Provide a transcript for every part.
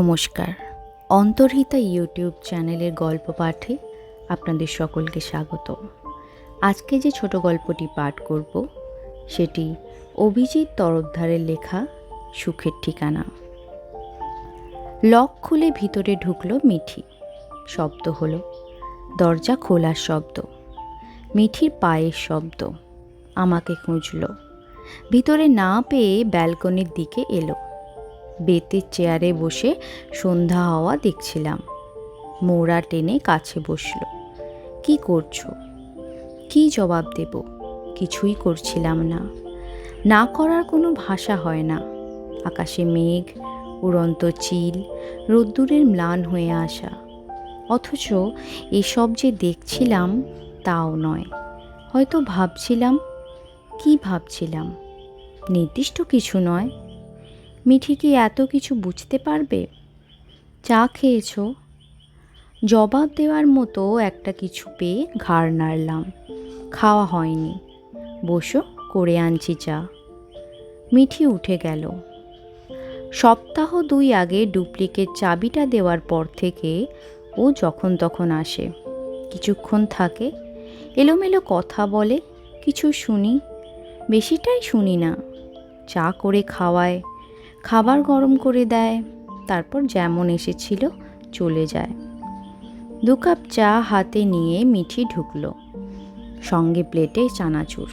নমস্কার। অন্তর্হিতা ইউটিউব চ্যানেলের গল্প পাঠে আপনাদের সকলকে স্বাগত। আজকে যে ছোট গল্পটি পাঠ করব, সেটি অভিজিৎ তরফদারের লেখা সুখের ঠিকানা। লক খুলে ভিতরে ঢুকলো মিঠি। শব্দ হলো, দরজা খোলার শব্দ। মিঠির পায়ের শব্দ আমাকে খুঁজল। ভিতরে না পেয়ে ব্যালকনির দিকে এলো। বেতের চেয়ারে বসে সন্ধ্যা হওয়া দেখছিলাম। মোড়া টেনে কাছে বসল। কি করছ? কি জবাব দেব? কিছুই করছিলাম না। না করার কোনো ভাষা হয় না। আকাশে মেঘ, উড়ন্ত চিল, রোদ্দুরের ম্লান হয়ে আসা। অথচ এসব যে দেখছিলাম তাও নয়। হয়তো ভাবছিলাম, কি ভাবছিলাম? নির্দিষ্ট কিছু নয়। মিঠি কি এত কিছু বুঝতে পারবে? চা খেয়েছ? জবাব দেওয়ার মতো একটা কিছু পেয়ে ঘাড় নাড়লাম। খাওয়া হয়নি। বসো, করে আনছি চা। মিঠি উঠে গেল। সপ্তাহ দুই আগে ডুপ্লিকেট চাবিটা দেওয়ার পর থেকে ও যখন তখন আসে। কিছুক্ষণ থাকে, এলোমেলো কথা বলে, কিছু শুনি। বেশিটাই শুনি না। চা করে খাওয়ায়। খাবার গরম করে দেয়, তারপর যেমন এসেছিল চলে যায়। দু কাপ চা হাতে নিয়ে মিঠি ঢুকলো, সঙ্গে প্লেটে চানাচুর।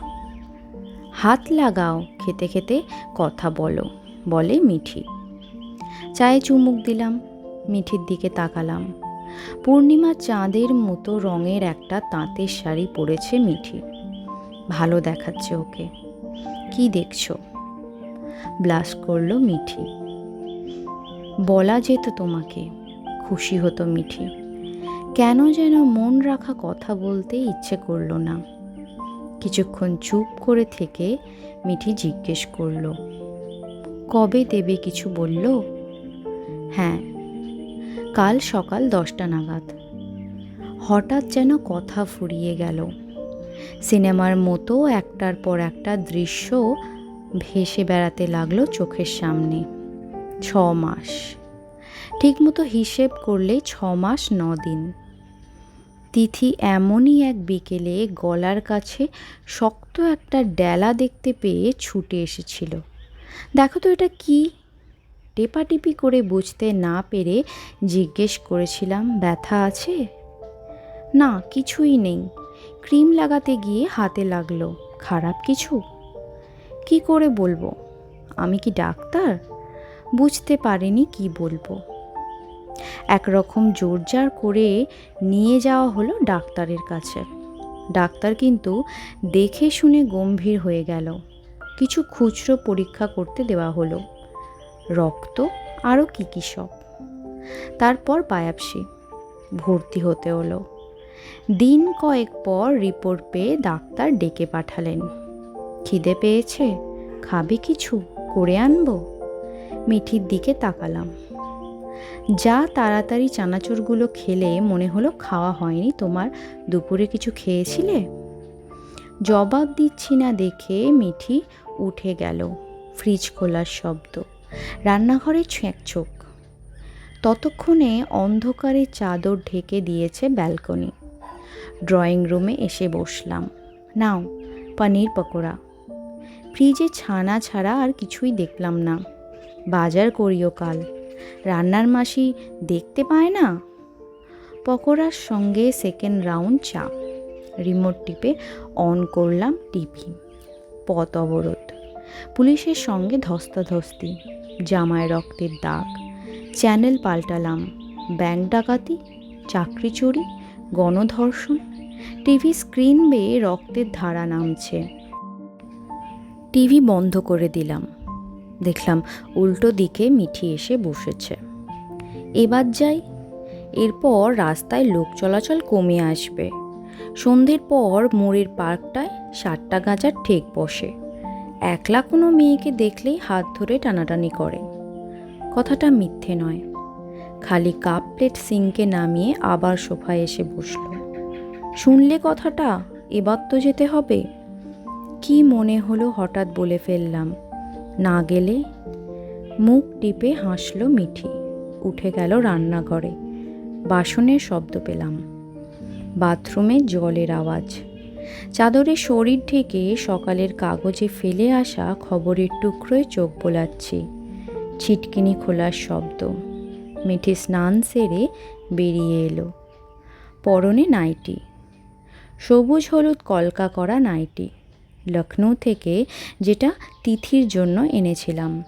হাত লাগাও, খেতে খেতে কথা বলো, বলে মিঠি। চায়ে চুমুক দিলাম, মিঠির দিকে তাকালাম। পূর্ণিমা চাঁদের মতো রঙের একটা তাঁতের শাড়ি পরেছে মিঠি। ভালো দেখাচ্ছে ওকে। কি দেখছ? ব্লাশ করল মিঠি। বলা যেত তোমাকে, খুশি হতো মিঠি। কেন যেন মন রাখা কথা বলতে ইচ্ছে করল না। কিছুক্ষণ চুপ করে থেকে মিঠি জিজ্ঞেস করল, কবে দেবে কিছু বলল? হ্যাঁ কাল সকাল দশটা নাগাদ। হঠাৎ যেন কথা ফুরিয়ে গেল। সিনেমার মতো একটার পর একটা দৃশ্য ভেসে বেড়াতে লাগল চোখের সামনে। ছ মাস। ঠিকমতো হিসেব করলে ছ মাস ন দিন। তিথি এমনই এক বিকেলে গলার কাছে শক্ত একটা ডেলা দেখতে পেয়ে ছুটে এসেছিল। দেখো তো এটা কি? টেপাটিপি করে বুঝতে না পেরে জিজ্ঞেস করেছিলাম, ব্যথা আছে? না, কিছুই নেই। ক্রিম লাগাতে গিয়ে হাতে লাগল। খারাপ কিছু? কি করে বলব? আমি কি ডাক্তার? বুঝতে পারিনি কি বলব। একরকম জোরজার করে নিয়ে যাওয়া হলো ডাক্তারের কাছে। ডাক্তার কিন্তু দেখে শুনে গম্ভীর হয়ে গেল। কিছু খুচরো পরীক্ষা করতে দেওয়া হলো। রক্ত আরও কী কী সব। তারপর বায়াপসি। ভর্তি হতে হলো। দিন কয়েক পর রিপোর্ট পেয়ে ডাক্তার ডেকে পাঠালেন। খিদে পেয়েছে? খাবে কিছু? করে আনব? মিঠির দিকে তাকালাম। যা তাড়াতাড়ি চানাচুরগুলো খেলে মনে হলো খাওয়া হয়নি। তোমার দুপুরে কিছু খেয়েছিলে? জবাব দিচ্ছি না দেখে মিঠি উঠে গেল। ফ্রিজ খোলার শব্দ। রান্নাঘরে চোখ ততক্ষণে অন্ধকারে চাদর ঢেকে দিয়েছে ব্যালকনি। ড্রয়িং রুমে এসে বসলাম। নাও, পনির পকোড়া। ফ্রিজে ছানা ছাড়া আর কিছুই দেখলাম না। বাজার করিও কাল। রান্নার মাসি দেখতে পায় না? পকোড়ার সঙ্গে সেকেন্ড রাউন্ড চা। রিমোট টিপে অন করলাম টিভি পথ অবরোধ। পুলিশের সঙ্গে ধস্তাধস্তি। জামায় রক্তের দাগ। চ্যানেল পাল্টালাম। ব্যাংক ডাকাতি, চাকরি চুরি, গণধর্ষণ। টিভি স্ক্রিন বেয়ে রক্তের ধারা নামছে। টিভি বন্ধ করে দিলাম। দেখলাম উল্টো দিকে মিঠি এসে বসেছে। এবার যাই। এরপর রাস্তায় লোক চলাচল কমে আসবে। সন্ধ্যের পর মোড়ের পার্কটায় সাতটা গাঁজার ঠেক বসে। একলা কোনো মেয়েকে দেখলেই হাত ধরে টানাটানি করে। কথাটা মিথ্যে নয়। খালি কাপ প্লেট সিঙ্কে নামিয়ে আবার সোফায় এসে বসল। শুনলে কথাটা, এবার তো যেতে হবে। কি মনে হলো হঠাৎ বলে ফেললাম। না গেলে মুখ টিপে হাসল মিঠি। উঠে গেল রান্নাঘরে। বাসনের শব্দ পেলাম। বাথরুমে জলের আওয়াজ। চাদরে শরীর ঢেকে সকালের কাগজে ফেলে আসা খবরের টুকরোয় চোখ বোলাচ্ছি। ছিটকিনি খোলার শব্দ। মিঠি স্নান সেরে বেরিয়ে এলো। পরনে নাইটি। সবুজ হলুদ কলকা করা নাইটি। লখনৌ থেকে যেটা তিথির জন্য এনেছিলাম।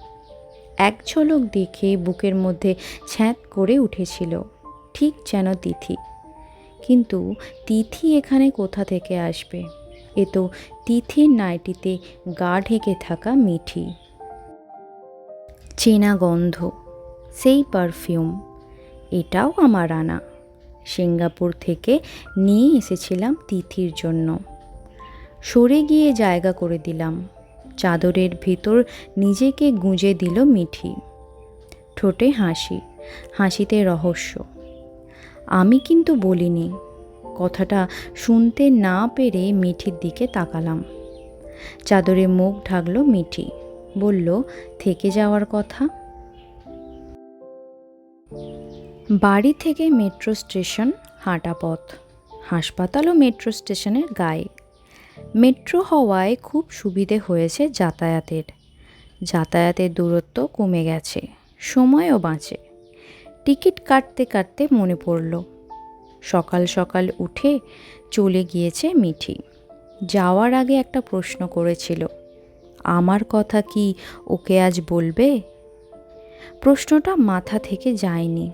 এক ঝলক দেখে বুকের মধ্যে ছ্যাঁত করে উঠেছিল, ঠিক যেন তিথি। কিন্তু তিথি এখানে কোথা থেকে আসবে? এ তো তিথির নাইটিতে গা ঢেকে থাকা মিঠি। চেনা গন্ধ, সেই পারফিউম, এটাও আমার আনা। সিঙ্গাপুর থেকে নিয়ে এসেছিলাম তিথির জন্য। সরে গিয়ে জায়গা করে দিলাম। চাদরের ভিতর নিজেকে গুঁজে দিল মিঠি। ঠোঁটে হাসি, হাসিতে রহস্য। আমি কিন্তু বলিনি, কথাটা শুনতে না পেরে মিঠির দিকে তাকালাম। চাদরে মুখ ঢাকল মিঠি, বলল, থেকে যাওয়ার কথা? বাড়ি থেকে মেট্রো স্টেশন হাঁটা পথ হাসপাতালও মেট্রো স্টেশনের গায়ে মেট্রো হওয়ায় খুব সুবিধে হয়েছে যাতায়াতের। যাতায়াতের দূরত্ব কমে গেছে, সময়ও বাঁচে। টিকিট কাটতে কাটতে মনে পড়ল, সকাল সকাল উঠে চলে গিয়েছে মিঠি। যাওয়ার আগে একটা প্রশ্ন করেছিল, আমার কথা কি ওকে আজ বলবে? প্রশ্নটা মাথা থেকে যায়নি।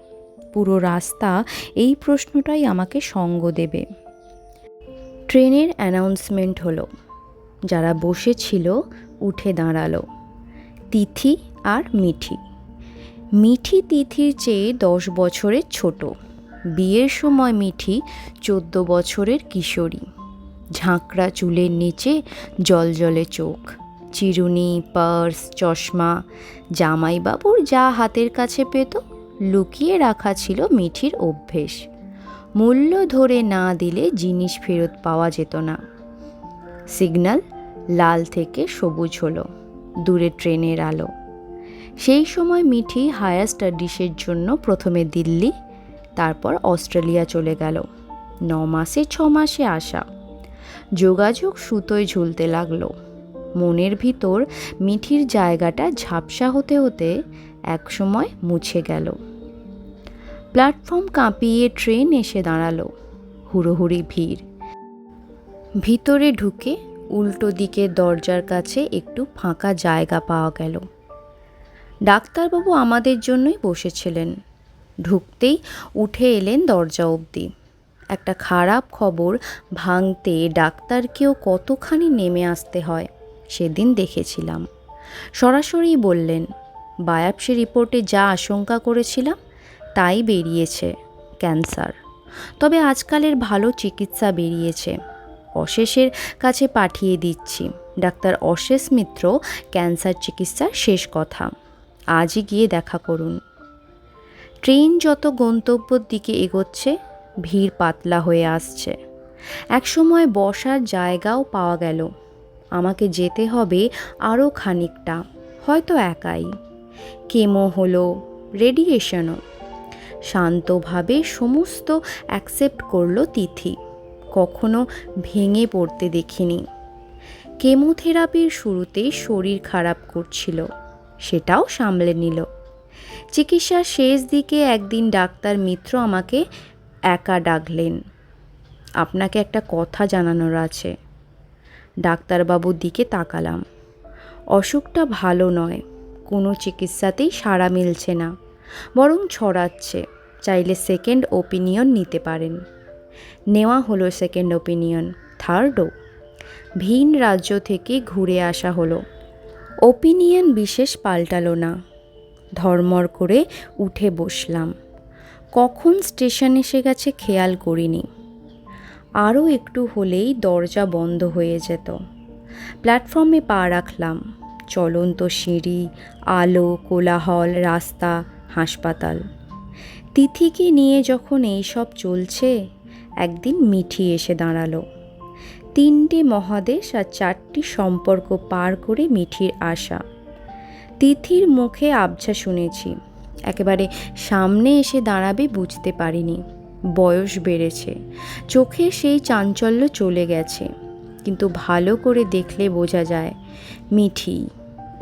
পুরো রাস্তা এই প্রশ্নটাই আমাকে সঙ্গ দেবে। ট্রেনের অ্যানাউন্সমেন্ট হলো, যারা বসেছিল, উঠে দাঁড়াল, তিথি আর মিঠি। মিঠি তিথির চেয়ে দশ বছরের ছোট। বিয়ের সময় মিঠি চোদ্দ বছরের কিশোরী। ঝাঁকড়া চুলের নিচে জলজলে চোখ, চিরুনি, পার্স, চশমা, জামাইবাবুর যা হাতের কাছে পেত, লুকিয়ে রাখা ছিল মিঠির অভ্যেস। মূল্য ধরে না দিলে জিনিস ফেরত পাওয়া যেত না। সিগন্যাল লাল থেকে সবুজ হলো, দূরে ট্রেনের আলো। সেই সময় মিঠি হায়ার স্টাডিসের জন্য প্রথমে দিল্লি, তারপর অস্ট্রেলিয়া চলে গেল। ন মাসে, ছ মাসে আসা। যোগাযোগ সুতোয় ঝুলতে লাগল। মনের ভিতর মিঠির জায়গাটা ঝাপসা হতে হতে একসময় মুছে গেল। প্ল্যাটফর্ম কাঁপিয়ে ট্রেন এসে দাঁড়াল। হুড়োহুড়ি ভিড়। ভিতরে ঢুকে উল্টো দিকে দরজার কাছে একটু ফাঁকা জায়গা পাওয়া গেল। ডাক্তারবাবু আমাদের জন্যই বসেছিলেন। ঢুকতেই উঠে এলেন দরজা অবধি। একটা খারাপ খবর ভাঙতে ডাক্তারকেও কতখানি নেমে আসতে হয়, সেদিন দেখেছিলাম। সরাসরি বললেন, বায়াপসি রিপোর্টে যা আশঙ্কা করেছিলাম তাই বেরিয়েছে, ক্যান্সার। তবে আজকালের ভালো চিকিৎসা বেরিয়েছে। অশেষের কাছে পাঠিয়ে দিচ্ছি। ডাক্তার অশেষ মিত্র, ক্যান্সার চিকিৎসার শেষ কথা। আজই গিয়ে দেখা করুন। ট্রেন যত গন্তব্যর দিকে এগোচ্ছে, ভিড় পাতলা হয়ে আসছে। একসময় বসার জায়গাও পাওয়া গেল। আমাকে যেতে হবে আরও খানিকটা, হয়তো একাই। কেমো হলো, রেডিয়েশনও। শান্তভাবে সমস্ত অ্যাকসেপ্ট করল তিথি। কখনো ভেঙে পড়তে দেখিনি। কেমোথেরাপির শুরুতে শরীর খারাপ করছিল, সেটাও সামলে নিল। চিকিৎসার শেষ দিকে একদিন ডাক্তার মিত্র আমাকে একা ডাকলেন। আপনাকে একটা কথা জানানোর আছে। ডাক্তারবাবুর দিকে তাকালাম। অসুখটা ভালো নয়, কোনো চিকিৎসাতেই সাড়া মিলছে না, বরং ছড়াচ্ছে। চাইলে সেকেন্ড ওপিনিয়ন নিতে পারেন। নেওয়া হলো সেকেন্ড ওপিনিয়ন থার্ডও ভিন রাজ্য থেকে ঘুরে আসা হলো। ওপিনিয়ন বিশেষ পাল্টালো না। ধর্মর করে উঠে বসলাম। কখন স্টেশন এসে গেছে খেয়াল করিনি। আরও একটু হলেই দরজা বন্ধ হয়ে যেত। প্ল্যাটফর্মে পা রাখলাম। চলন্ত সিঁড়ি, আলো, কোলাহল, রাস্তা, হাসপাতাল। তিথিকে নিয়ে যখন এইসব চলছে, একদিন মিঠি এসে দাঁড়াল। তিনটি মহাদেশ আর চারটি সম্পর্ক পার করে মিঠির আশা তিথির মুখে আবছা শুনেছি, একেবারে সামনে এসে দাঁড়াবে বুঝতে পারিনি। বয়স বেড়েছে, চোখে সেই চাঞ্চল্য চলে গেছে, কিন্তু ভালো করে দেখলে বোঝা যায়, মিঠি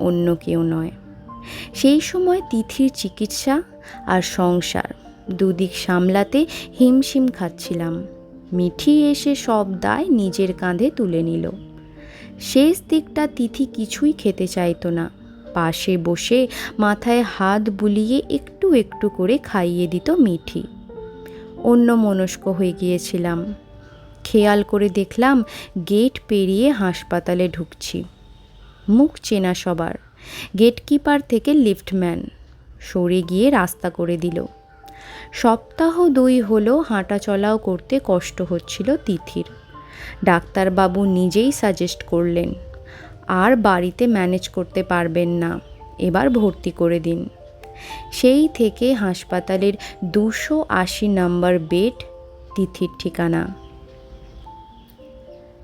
অন্য কেউ নয়। সেই সময় তিথির চিকিৎসা আর সংসার দুদিক সামলাতে হিমশিম খাচ্ছিলাম। মিঠি এসে সব দায় নিজের কাঁধে তুলে নিল। শেষ দিকটা তিথি কিছুই খেতে চাইতো না। পাশে বসে মাথায় হাত বুলিয়ে একটু একটু করে খাইয়ে দিত মিঠি। অন্য মনস্ক হয়ে গিয়েছিলাম। খেয়াল করে দেখলাম গেট পেরিয়ে হাসপাতালে ঢুকছি। মুখ চেনা সবার। গেটকিপার থেকে লিফটম্যান। সরে গিয়ে রাস্তা করে দিল। সপ্তাহ দুই হলো হাঁটা চলাও করতে কষ্ট হচ্ছিল তিথির। ডাক্তারবাবু নিজেই সাজেস্ট করলেন, আর বাড়িতে ম্যানেজ করতে পারবেন না, এবার ভর্তি করে দিন। সেই থেকে হাসপাতালের দুশো আশি নম্বর বেড তিথির ঠিকানা।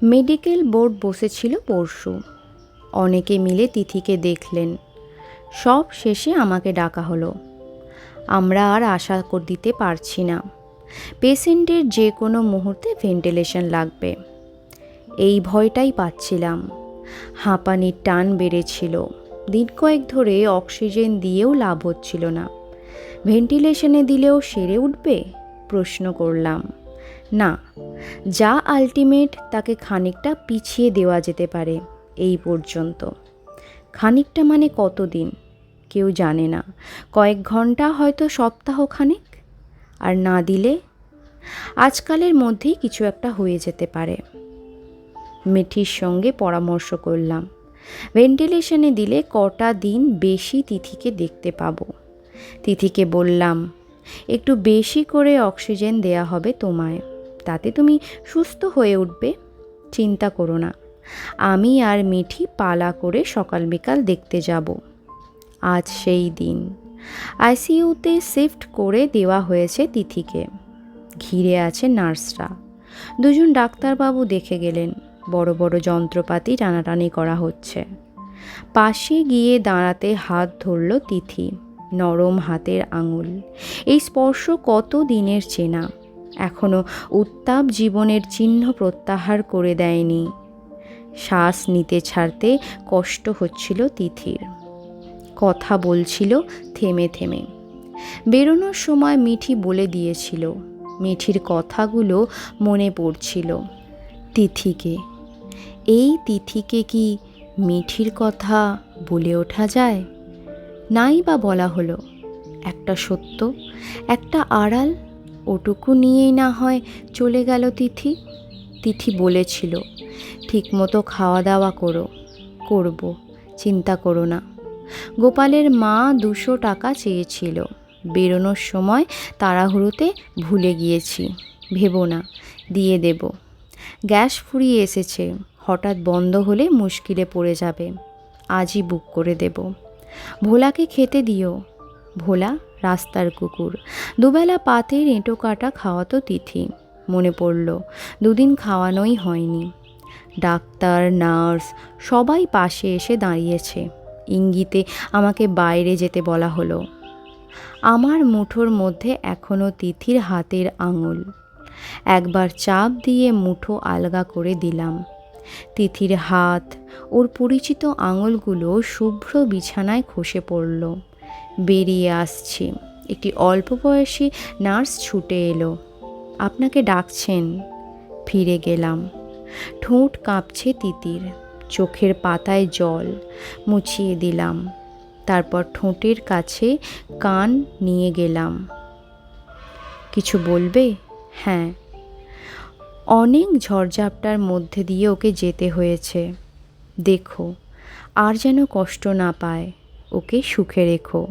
মেডিকেল বোর্ড বসেছিল পরশু। অনেকে মিলে তিথিকে দেখলেন। সব শেষে আমাকে ডাকা হলো। আমরা আর আশা কর, দিতে পারছি না। পেশেন্টের যে কোনো মুহূর্তে ভেন্টিলেশন লাগবে। এই ভয়টাই পাচ্ছিলাম। হাঁপানির টান বেড়েছিল। দিন কয়েক ধরে অক্সিজেন দিয়েও লাভ হচ্ছিল না। ভেন্টিলেশনে দিলেও সেরে উঠবে? প্রশ্ন করলাম। না, যা আলটিমেট তাকে খানিকটা পিছিয়ে দেওয়া যেতে পারে, এই পর্যন্ত। খানিকটা মানে কতদিন? কেউ জানে না। কয়েক ঘণ্টা হয়তো সপ্তাহ খানেক আর না দিলে আজকালের মধ্যেই কিছু একটা হয়ে যেতে পারে। মিঠির সঙ্গে পরামর্শ করলাম, ভেন্টিলেশনে দিলে কটা দিন বেশি তিথিকে দেখতে পাবো? তিথিকে বললাম, একটু বেশি করে অক্সিজেন দেয়া হবে তোমায়, তাতে তুমি সুস্থ হয়ে উঠবে, চিন্তা করো না। আমি আর মিঠি পালা করে সকাল বিকাল দেখতে যাব। আজ সেই দিন। আইসিইউতে শিফট করে দেওয়া হয়েছে তিথিকে। ঘিরে আছে নার্সরা। দুজন ডাক্তারবাবু দেখে গেলেন, বড় বড় যন্ত্রপাতি টানাটানি করা হচ্ছে। পাশে গিয়ে দাঁড়াতে হাত ধরল তিথি, নরম হাতের আঙুল। এই স্পর্শ কত দিনের চেনা। এখনও উত্তাপ জীবনের চিহ্ন প্রত্যাহার করে দেয়নি। শ্বাস নিতে ছাড়তে কষ্ট হচ্ছিল তিথির। কথা বলছিল থেমে থেমে। বেরোনোর সময় মিঠি বলে দিয়েছিল। মিঠির কথাগুলো মনে পড়ছিল। তিথিকে। এই তিথিকে কি মিঠির কথা বলে ওঠা যায়? নাই বা বলা হলো। একটা সত্য, একটা আড়াল, ওটুকু নিয়েই না হয় চলে গেল তিথি। তিথি বলেছিল, ঠিকমতো খাওয়া দাওয়া করো, করব, চিন্তা করো না। গোপালের মা দুশো টাকা চেয়েছিল। বেরোনোর সময় তাড়াহুড়োতে ভুলে গিয়েছি। ভেবো না, দিয়ে দেব। গ্যাস ফুরিয়ে এসেছে, হঠাৎ বন্ধ হলে মুশকিলে পড়ে যাবে। আজই বুক করে দেব। ভোলাকে খেতে দিও। ভোলা, রাস্তার কুকুর, দুবেলা পাতের এঁটো কাটা খাওয়াতো তিথি। মনে পড়ল, দুদিন খাওয়ানোই হয়নি। ডাক্তার, নার্স, সবাই পাশে এসে দাঁড়িয়েছে। ইঙ্গিতে আমাকে বাইরে যেতে বলা হলো। আমার মুঠোর মধ্যে এখনও তিথির হাতের আঙুল। একবার চাপ দিয়ে মুঠো আলগা করে দিলাম। তিথির হাত, ওর পরিচিত আঙুলগুলো শুভ্র বিছানায় খসে পড়ল। বেরিয়ে আসছি। একটি অল্প বয়সী নার্স ছুটে এলো। আপনাকে ডাকছেন? ফিরে গেলাম। ঠোঁট কাঁপছে তিতির। চোখের পাতায় জল মুছিয়ে দিলাম। তারপর ঠোঁটের কাছে কান নিয়ে গেলাম। কিছু বলবে? হ্যাঁ। অনেক ঝড়ঝাপটার মধ্যে দিয়ে ওকে যেতে হয়েছে। দেখো, আর যেন কষ্ট না পায়। ওকে সুখে রেখো।